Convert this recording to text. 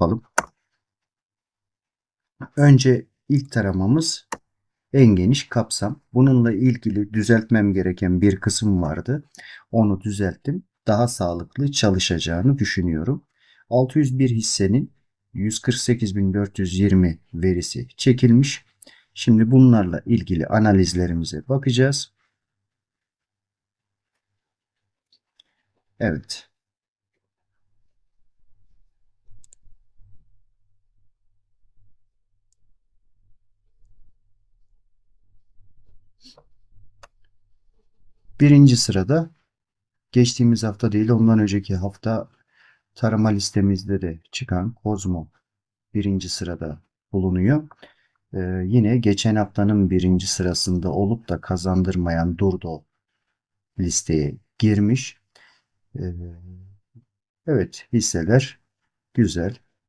yapalım. Önce ilk taramamız en geniş kapsam. Bununla ilgili düzeltmem gereken bir kısım vardı. Onu düzelttim. Daha sağlıklı çalışacağını düşünüyorum. 601 hissenin 148.420 verisi çekilmiş. Şimdi bunlarla ilgili analizlerimize bakacağız. Evet. Birinci sırada geçtiğimiz hafta değil ondan önceki hafta tarama listemizde de çıkan Kozmo birinci sırada bulunuyor. Ee, yine geçen haftanın birinci sırasında olup da kazandırmayan Durdo listeye girmiş. Ee, evet hisseler güzel.